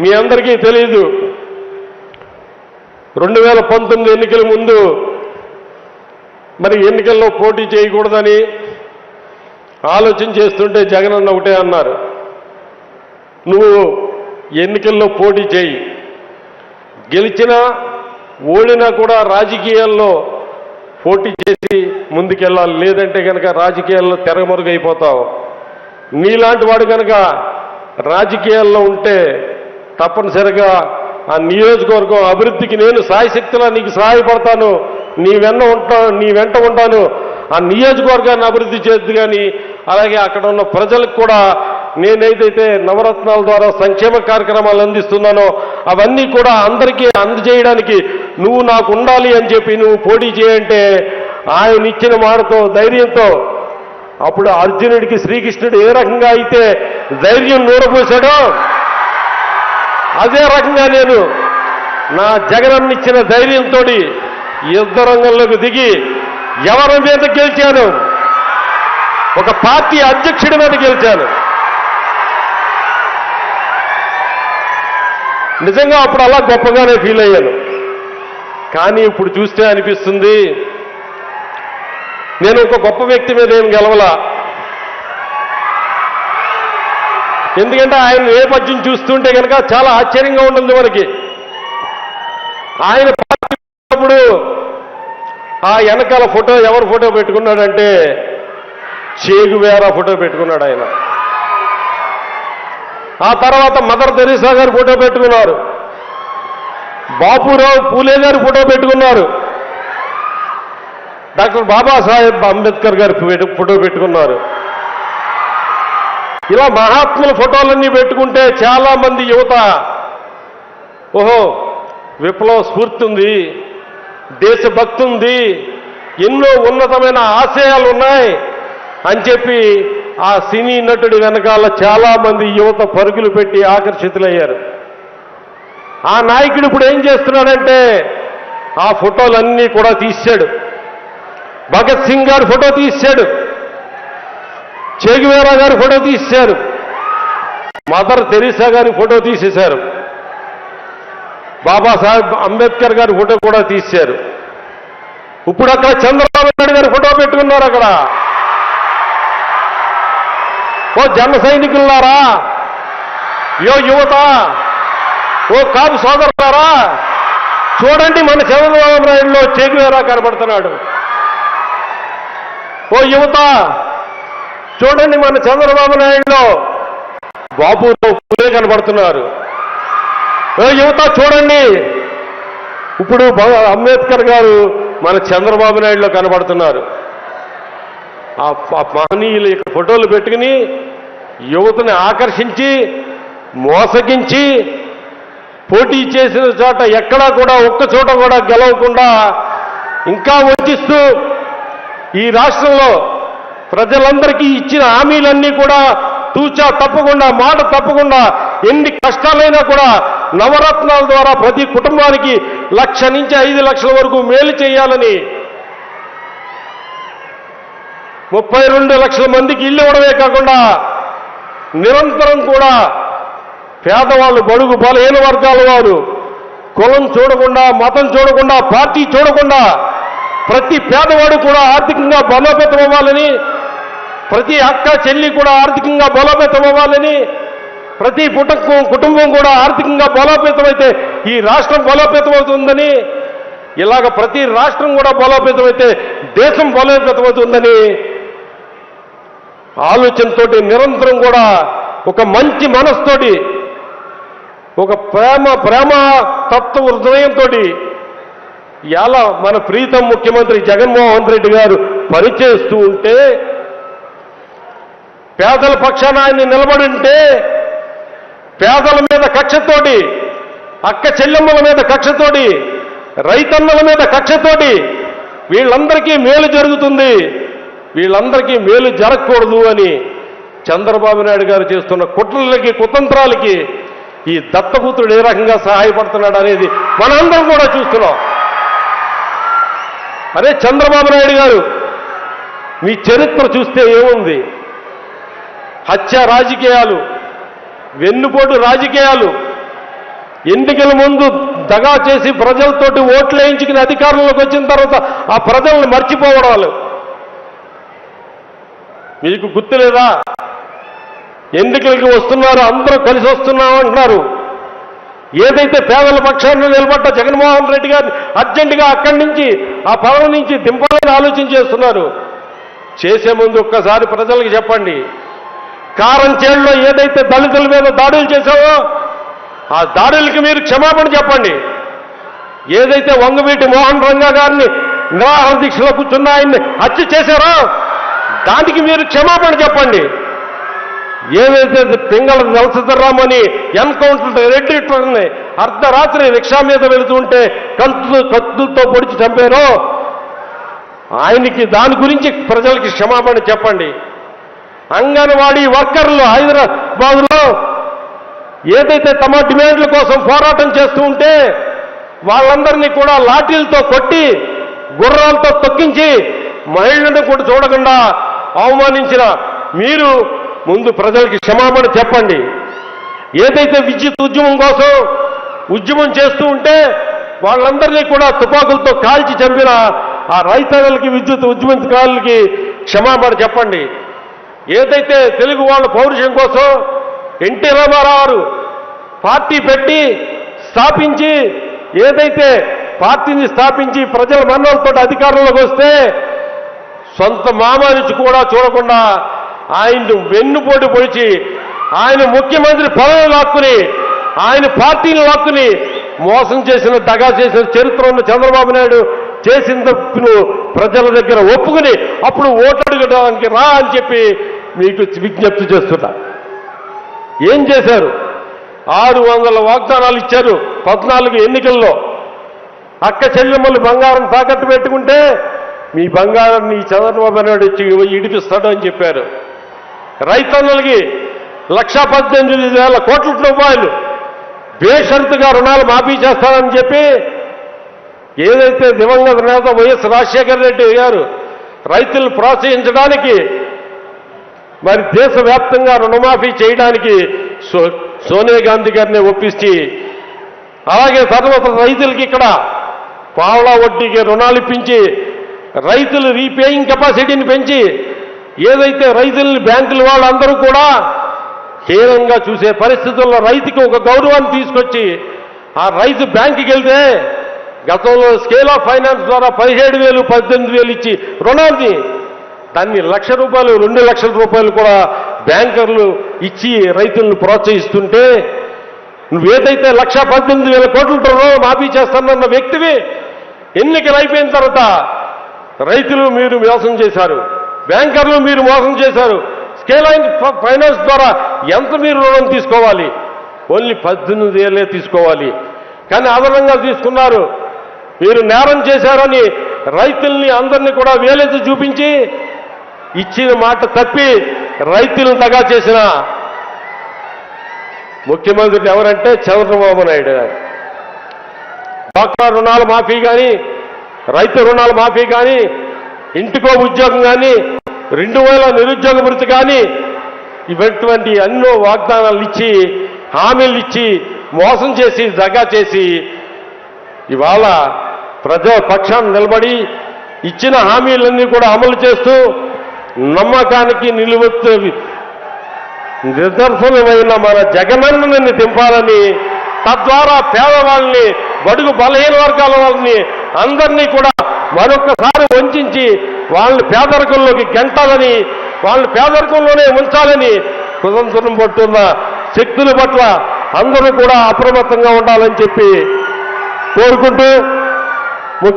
మీ అందరికీ తెలియదు రెండు వేల పంతొమ్మిది ఎన్నికల ముందు మరి ఎన్నికల్లో పోటీ చేయకూడదని ఆలోచన చేస్తుంటే జగన్ అన్న ఒకటే అన్నారు. నువ్వు ఎన్నికల్లో పోటీ చేయి. గెలిచినా ఓడినా కూడా రాజకీయాల్లో పోటీ చేసి ముందుకెళ్ళాలి. లేదంటే కనుక రాజకీయాల్లో తెరమరుగైపోతావు నీలాంటి వాడు కనుక రాజకీయాల్లో ఉంటే తప్పనిసరిగా ఆ నియోజకవర్గం అభివృద్ధికి నేను సాయశక్తిలా నీకు సహాయపడతాను. నీ వెన్న ఉంటా నీ వెంట ఉంటాను. ఆ నియోజకవర్గాన్ని అభివృద్ధి చేద్దు కానీ అలాగే అక్కడ ఉన్న ప్రజలకు కూడా నేనేదైతే నవరత్నాల ద్వారా సంక్షేమ కార్యక్రమాలు అందిస్తున్నానో అవన్నీ కూడా అందరికీ అందజేయడానికి నువ్వు నాకు ఉండాలి అని చెప్పి నువ్వు పోటీ చేయంటే ఆయన ఇచ్చిన మాటతో ధైర్యంతో అప్పుడు అర్జునుడికి శ్రీకృష్ణుడు ఏ రకంగా అయితే ధైర్యం నూరపోశాడో అదే రకంగా నేను నా జగనన్నిచ్చిన ధైర్యంతో యుద్ధ రంగంలోకి దిగి ఎవరి మీద గెలిచాను? ఒక పార్టీ అధ్యక్షుడి మీద గెలిచాను. నిజంగా అప్పుడు అలా గొప్పగానే ఫీల్ అయ్యాను. కానీ ఇప్పుడు చూస్తే అనిపిస్తుంది నేను ఒక గొప్ప వ్యక్తి మీద ఏం గెలవలా? ఎందుకంటే ఆయన నేపథ్యం చూస్తుంటే కనుక చాలా ఆశ్చర్యంగా ఉంటుంది మనకి. ఆయన పార్టీ ఆ వెనకాల ఫోటో ఎవరు ఫోటో పెట్టుకున్నాడంటే చేగువేరా ఫోటో పెట్టుకున్నాడు ఆయన. ఆ తర్వాత మదర్ తెరీసా గారు ఫోటో పెట్టుకున్నారు. బాపురావు పూలే గారు ఫోటో పెట్టుకున్నారు. డాక్టర్ బాబాసాహెబ్ అంబేద్కర్ గారు ఫోటో పెట్టుకున్నారు. ఇలా మహాత్ముల ఫోటోలన్నీ పెట్టుకుంటే చాలా మంది యువత ఓహో విప్లవ స్ఫూర్తి ఉంది దేశభక్తి ఉంది ఎన్నో ఉన్నతమైన ఆశయాలు ఉన్నాయి అని చెప్పి ఆ సినీ నటుడి వెనకాల చాలా మంది యువత పరుగులు పెట్టి ఆకర్షితులయ్యారు. ఆ నాయకుడు ఇప్పుడు ఏం చేస్తున్నాడంటే ఆ ఫోటోలన్నీ కూడా తీశాడు. భగత్ సింగ్ గారు ఫోటో తీశాడు. చేగువేరా గారి ఫోటో తీసేశారు. మదర్ తెరీసా గారి ఫోటో తీసేశారు. బాబాసాహెబ్ అంబేద్కర్ గారి ఫోటో కూడా తీశారు ఇప్పుడు అక్కడ చంద్రబాబు నాయుడు గారి ఫోటో పెట్టుకున్నారు అక్కడ. ఓ జన సైనికులారా యో యువత ఓ కాపు సోదరులారా చూడండి మన చంద్రబాబు నాయుడులో చేగువేరా కనబడుతున్నాడు. ఓ యువత చూడండి మన చంద్రబాబు నాయుడులో బాబుతో పులే కనబడుతున్నారు. యువత చూడండి. ఇప్పుడు అంబేద్కర్ గారు మన చంద్రబాబు నాయుడులో కనబడుతున్నారు. ఆ మహనీయుల యొక్క ఫోటోలు పెట్టుకుని యువతని ఆకర్షించి మోసగించి పోటీ చేసిన చోట ఎక్కడా కూడా ఒక్క చోట కూడా గెలవకుండా ఇంకా వంచిస్తూ ఈ రాష్ట్రంలో ప్రజలందరికీ ఇచ్చిన హామీలన్నీ కూడా తూచా తప్పకుండా మాట తప్పకుండా ఎన్ని కష్టాలైనా కూడా నవరత్నాల ద్వారా ప్రతి కుటుంబానికి లక్ష నుంచి ఐదు లక్షల వరకు మేలు చేయాలని ముప్పై రెండు లక్షల మందికి ఇల్లు ఇవ్వడమే కాకుండా నిరంతరం కూడా పేదవాళ్ళు బడుగు బలహీన వర్గాల వారు కులం చూడకుండా మతం చూడకుండా పార్టీ చూడకుండా ప్రతి పేదవాడు కూడా ఆర్థికంగా బలోపేతం అవ్వాలని ప్రతి అక్క చెల్లి కూడా ఆర్థికంగా బలోపేతం అవ్వాలని ప్రతి కుటుంబం కుటుంబం కూడా ఆర్థికంగా బలోపేతమైతే అయితే ఈ రాష్ట్రం బలోపేతం అవుతుందని ఇలాగ ప్రతి రాష్ట్రం కూడా బలోపేతమైతే అయితే దేశం బలోపేతం అవుతుందని ఆలోచనతోటి నిరంతరం కూడా ఒక మంచి మనస్తోటి ఒక ప్రేమ ప్రేమ తత్వ హృదయంతో ఎలా మన ప్రీతం ముఖ్యమంత్రి జగన్మోహన్ రెడ్డి గారు పనిచేస్తూ ఉంటే పేదల పక్షాన ఆయన నిలబడి ఉంటే పేదల మీద కక్షతోటి అక్క చెల్లెమ్మల మీద కక్షతోటి రైతన్నల మీద కక్షతోటి వీళ్ళందరికీ మేలు జరుగుతుంది. వీళ్ళందరికీ మేలు జరగకూడదు అని చంద్రబాబు నాయుడు గారు చేస్తున్న కుట్రలకి కుతంత్రాలకి ఈ దత్తపుత్రుడు ఏ రకంగా సహాయపడుతున్నాడు అనేది మనందరం కూడా చూస్తున్నాం. అరే చంద్రబాబు నాయుడు గారు మీ చరిత్ర చూస్తే ఏముంది? హత్య రాజకీయాలు వెన్నుపోటు రాజకీయాలు. ఎన్నికల ముందు దగా చేసి ప్రజలతోటి ఓట్లు వేయించుకుని అధికారంలోకి వచ్చిన తర్వాత ఆ ప్రజల్ని మర్చిపోవడాలు. మీకు గుర్తులేదా ఎన్నికలకి వస్తున్నారు అందరూ కలిసి వస్తున్నాం అంటున్నారు. ఏదైతే పేదల పక్షాన్ని నిలబడ్డ జగన్మోహన్ రెడ్డి గారిని అర్జెంటుగా అక్కడి నుంచి ఆ పదవి నుంచి దింపాలని ఆలోచన చేస్తున్నారు. చేసే ముందు ఒక్కసారి ప్రజలకు చెప్పండి. కారం ఏదైతే దళితుల మీద దాడులు చేశావో ఆ దాడులకి మీరు క్షమాపణ చెప్పండి. ఏదైతే వంగవీటి మోహన్ రంగా గారిని నిరాహార దీక్షలో కూర్చున్న ఆయన్ని హత్య చేశారో దానికి మీరు క్షమాపణ చెప్పండి. ఏదైతే పింగళ నరసింహరామని ఎన్కౌంటర్ రెడ్డి అర్ధరాత్రి రిక్షా మీద వెళుతుంటే కత్తులు కత్తులతో పొడిచి చంపారో ఆయనకి దాని గురించి ప్రజలకి క్షమాపణ చెప్పండి. అంగన్వాడీ వర్కర్లు హైదరాబాద్లో ఏదైతే తమ డిమాండ్ల కోసం పోరాటం చేస్తూ ఉంటే వాళ్ళందరినీ కూడా లాఠీలతో కొట్టి గుర్రాలతో తొక్కించి మహిళలను కూడా చూడకుండా అవమానించిన మీరు ముందు ప్రజలకి క్షమాపణ చెప్పండి. ఏదైతే విద్యుత్ ఉద్యమం కోసం ఉద్యమం చేస్తూ ఉంటే వాళ్ళందరినీ కూడా తుపాకులతో కాల్చి చంపిన ఆ రైతన్నలకి విద్యుత్ ఉద్యమకారులకి క్షమాపణ చెప్పండి. ఏదైతే తెలుగు వాళ్ళ పౌరుషం కోసం ఎన్టీ రామారావు పార్టీ పెట్టి స్థాపించి ఏదైతే పార్టీని స్థాపించి ప్రజల మన్నలతో అధికారంలోకి వస్తే సొంత మామానిచి కూడా చూడకుండా ఆయన్ను వెన్నుపోటు పొడిచి ఆయన ముఖ్యమంత్రి పదవి లాక్కుని ఆయన పార్టీని లాక్కుని మోసం చేసిన దగా చేసిన చరిత్ర ఉన్న చంద్రబాబు నాయుడు చేసిన తప్పును ప్రజల దగ్గర ఒప్పుకుని అప్పుడు ఓటడుగడానికి రా అని చెప్పి మీకు విజ్ఞప్తి చేస్తున్నా. ఏం చేశారు? ఆరు వందల వాగ్దానాలు ఇచ్చారు పద్నాలుగు ఎన్నికల్లో. అక్క చెల్లెమ్మలు బంగారం తాకట్టు పెట్టుకుంటే మీ బంగారం ఈ చంద్రబాబు నాయుడు వచ్చి ఇడిపిస్తాడు అని చెప్పారు. రైతన్నులకి లక్షా పద్దెనిమిది వేల కోట్ల రూపాయలు బేషరతుగా రుణాలు మాఫీ చేస్తానని చెప్పి ఏదైతే దివంగత నేత వైఎస్ రాజశేఖర రెడ్డి గారు రైతులు ప్రోత్సహించడానికి మరి దేశవ్యాప్తంగా రుణమాఫీ చేయడానికి సో సోనియా గాంధీ గారిని ఒప్పించి అలాగే తర్వాత రైతులకి ఇక్కడ పావలా వడ్డీకి రుణాలు ఇప్పించి రైతులు రీపేయింగ్ కెపాసిటీని పెంచి ఏదైతే రైతుల్ని బ్యాంకుల వాళ్ళందరూ కూడా హీనంగా చూసే పరిస్థితుల్లో రైతుకి ఒక గౌరవాన్ని తీసుకొచ్చి ఆ రైతు బ్యాంకుకి వెళ్తే గతంలో స్కేల్ ఆఫ్ ఫైనాన్స్ ద్వారా పదిహేడు వేలు పద్దెనిమిది వేలు ఇచ్చి రుణాన్ని దాన్ని లక్ష రూపాయలు రెండు లక్షల రూపాయలు కూడా బ్యాంకర్లు ఇచ్చి రైతులను ప్రోత్సహిస్తుంటే నువ్వేదైతే లక్ష పద్దెనిమిది వేల కోట్ల రుణం మాఫీ చేస్తానన్న వ్యక్తివి ఎన్నికలు అయిపోయిన తర్వాత రైతులు మీరు మోసం చేశారు బ్యాంకర్లు మీరు మోసం చేశారు స్కేల్ అయిన ఫైనాన్స్ ద్వారా ఎంత మీరు రుణం తీసుకోవాలి? ఓన్లీ పద్దెనిమిది వేలే తీసుకోవాలి. కానీ అదనంగా తీసుకున్నారు మీరు నేరం చేశారని రైతుల్ని అందరినీ కూడా వేలెత్తి చూపించి ఇచ్చిన మాట తప్పి రైతులను దగా చేసిన ముఖ్యమంత్రి ఎవరంటే చంద్రబాబు నాయుడు గారు. డాక్టర్ రుణాల మాఫీ కానీ రైతు రుణాల మాఫీ కానీ ఇంటికో ఉద్యోగం కానీ రెండు వేల నిరుద్యోగ మృతి కానీ ఇటువంటి ఎన్నో వాగ్దానాలు ఇచ్చి హామీలు ఇచ్చి మోసం చేసి దగా చేసి ఇవాళ ప్రజా పక్షాన్ని నిలబడి ఇచ్చిన హామీలన్నీ కూడా అమలు చేస్తూ నమ్మకానికి నిలువెత్తు నిదర్శనమైన మన జగనన్నని దింపాలని తద్వారా పేదవాళ్ళని బడుగు బలహీన వర్గాల వాళ్ళని అందరినీ కూడా మరొకసారి వంచి వాళ్ళని పేదరికంలోకి గెంటాలని వాళ్ళని పేదరికంలోనే ఉంచాలని కుతంత్రం పట్టున్న శక్తుల పట్ల అందరూ కూడా అప్రమత్తంగా ఉండాలని చెప్పి కోరుకుంటూ